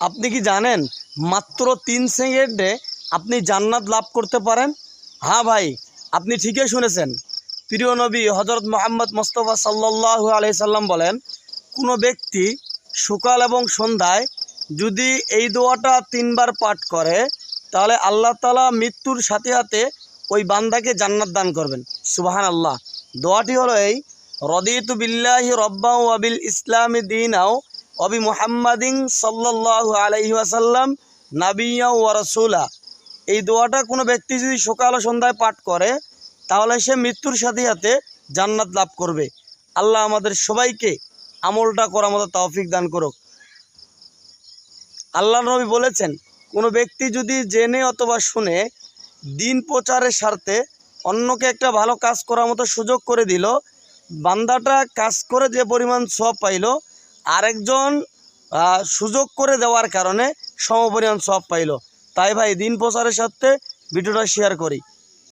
আপনি কি জানেন? মাত্র তিন সেকেন্ডে আপনি জান্নাত লাভ করতে পারেন? হ্যাঁ ভাই, আপনি ঠিকই শুনেছেন। প্রিয় নবী হজরত মোহাম্মদ মোস্তফা সাল্লাহ আলাইসাল্লাম বলেন, কোনো ব্যক্তি সকাল এবং সন্ধ্যায় যদি এই দোয়াটা তিনবার পাঠ করে, তাহলে আল্লাহ তালা মৃত্যুর সাথে সাথে ওই বান্দাকে জান্নাত দান করবেন। সুবাহান আল্লাহ দোয়াটি হলো এই, রদিতু বিল্লাহি রব্বা ওয়াবিল ইসলামী দিনাও অবি মুহাম্মাদিন সাল্লাল্লাহু আলাইহি ওয়াসাল্লাম, নাবিয়া ওয়া রাসূলা। এই দোয়াটা কোনো ব্যক্তি যদি সকাল ও সন্ধ্যায় পাঠ করে, তাহলে সে মৃত্যুর সাথে সাথে জান্নাত লাভ করবে। আল্লাহ আমাদের সবাইকে আমলটা করার মতো তৌফিক দান করুক। আল্লাহ নবী বলেছেন, কোনো ব্যক্তি যদি জেনে অথবা শুনে দিন প্রচারের স্বার্থে অন্যকে একটা ভালো কাজ করার মতো সুযোগ করে দিল, বান্দাটা কাজ করে যে পরিমাণ সব পাইল আরেকজন সুযোগ করে দেওয়ার কারণে সমপরিমাণ সব পাইল। তাই ভাই, দিন প্রচারের সাথে ভিডিওটা শেয়ার করি।